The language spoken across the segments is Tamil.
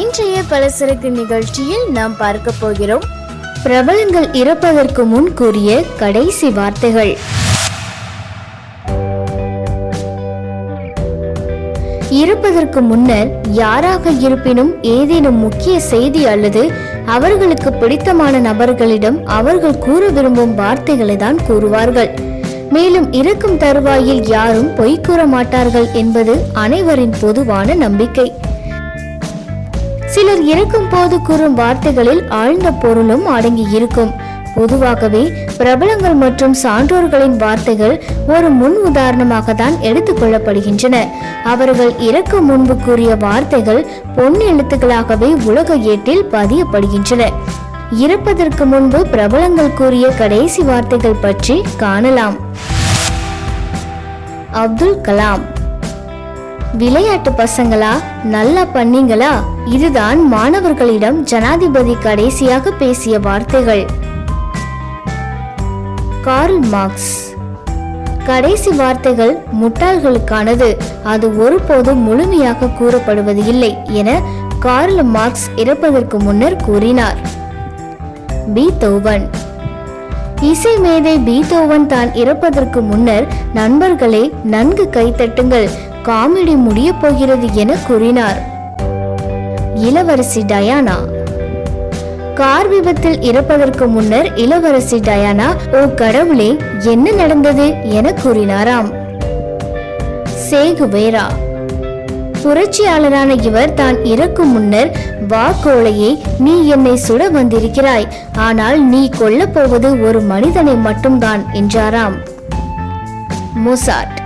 இன்றைய பலசரக்கு நிகழ்ச்சியில் நாம் பார்க்க போகிறோம். பிரபலங்கள் இறப்பதற்கு முன் கூறிய கடைசி வார்த்தைகள். இருப்பதற்கு முன்னர் யாராக இருப்பினும் ஏதேனும் முக்கிய செய்தி அல்லது அவர்களுக்கு பிடித்தமான நபர்களிடம் அவர்கள் கூற விரும்பும் வார்த்தைகளை தான் கூறுவார்கள். மேலும் இறக்கும் தருவாயில் யாரும் பொய் கூற மாட்டார்கள் என்பது அனைவரின் பொதுவான நம்பிக்கை. சிலர் இறக்கும் போது கூறும் வார்த்தைகளில் ஆழ்ந்த பொருளும் அடங்கி இருக்கும். பொதுவாகவே பிரபலங்கள் மற்றும் சான்றோர்களின் வார்த்தைகள் ஒரு முன் உதாரணமாக தான் எடுத்துக்கொள்ளப்படுகின்றன அவர்கள் இறக்க முன்பு கூறிய வார்த்தைகள் பொன் எழுத்துக்களாகவே உலக ஏட்டில் பதியப்படுகின்றன. இறப்பதற்கு முன்பு பிரபலங்கள் கூறிய கடைசி வார்த்தைகள் பற்றி காணலாம். அப்துல் கலாம். விளையாட்டு பசங்களா? நல்லா பண்ணீங்களா இதுதான் மாணவர்களிடம் ஜனாதிபதி கடைசியாக பேசிய வார்த்தைகள். Karl Marx. கடைசி வார்த்தைகள் முட்டாள்களுக்கானது. அது ஒருபோதும் முழுமையாக கூறப்படுவது இல்லை என கார்ல் மார்க்ஸ் இறப்பதற்கு முன்னர் கூறினார். பீத்தோவன். இசை மேதை பீத்தோவன் தான் இறப்பதற்கு முன்னர் நண்பர்களே நன்கு கைத்தட்டுங்கள். காமெடி முடிய போகிறது என கூறினார். இளவரசி டயானா. கார் விபத்தில் இறப்பதற்கு முன்னர் இளவரசி டயானா ஓ கடவுளே என்ன நடந்தது? என கூறினாராம். சேகுவேரா. புரட்சியாளரான இவர் தான் இறக்கும் முன்னர் வா கோழையே நீ என்னை சுட வந்திருக்கிறாய் ஆனால் நீ கொல்லப் போவது ஒரு மனிதனை மட்டும்தான் என்றாராம். மொசாட்.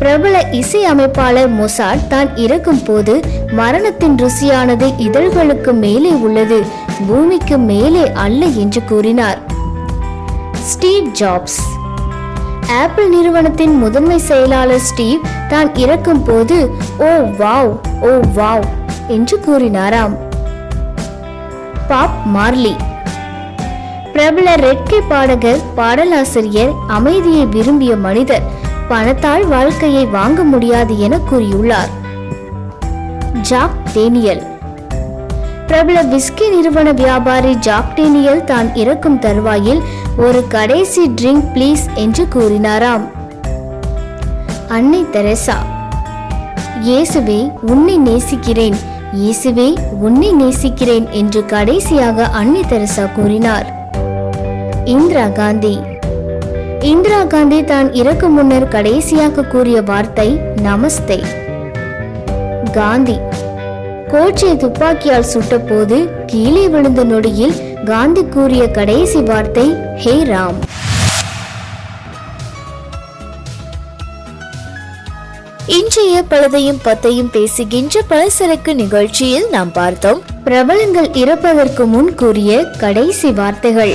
பிரபல இசை அமைப்பாளர் மொசாட் தான் இறக்கும் போது மரணத்தின் ருசியானது இதழ்களுக்கு மேலே உள்ளது பூமிக்கு மேலே அல்ல என்று கூறினார். Steve jobs. ஆப்பிள் நிறுவனத்தின் முதன்மை செயலாளர் ஸ்டீவ் தான் இறக்கும் போது ஓ வாவ் ஓ வாவ் என்று கூறினாராம். Bob Marley. பிரபல ரெட்கை பாடகர் பாடலாசிரியர் அமைதியை விரும்பிய மனிதர் பணத்தால் வாழ்க்கையை வாங்க முடியாது என கூறியுள்ளார். Jack Daniel. பிரபல விஸ்கி நிறுவன வியாபாரி ஜாக் டேனியல் தான் இறக்கும் தருவாயில் ஒரு கடைசி ட்ரிங்க் ப்ளீஸ் என்று கூறினாராம். அன்னை தெரசா. இயேசுவே உன்னை நேசிக்கிறேன். இயேசுவே உன்னை நேசிக்கிறேன் என்று கடைசியாக அன்னை தெரசா கூறினார். இந்திரா காந்தி. இந்திரா காந்தி தான் இறக்கும் முன்னர் கடைசியாக கூறிய வார்த்தை நமஸ்தே காந்தி கோட்சை துப்பாக்கியால் சுட்ட போது கீழே விழுந்த நொடியில் காந்தி கூறிய கடைசி வார்த்தை ஹே ராம் இன்றைய பலதையும் பத்தையும் பேசுகின்ற பழசரக்கு நிகழ்ச்சியில் நாம் பார்த்தோம். பிரபலங்கள் இறப்பதற்கு முன் கூறிய கடைசி வார்த்தைகள்.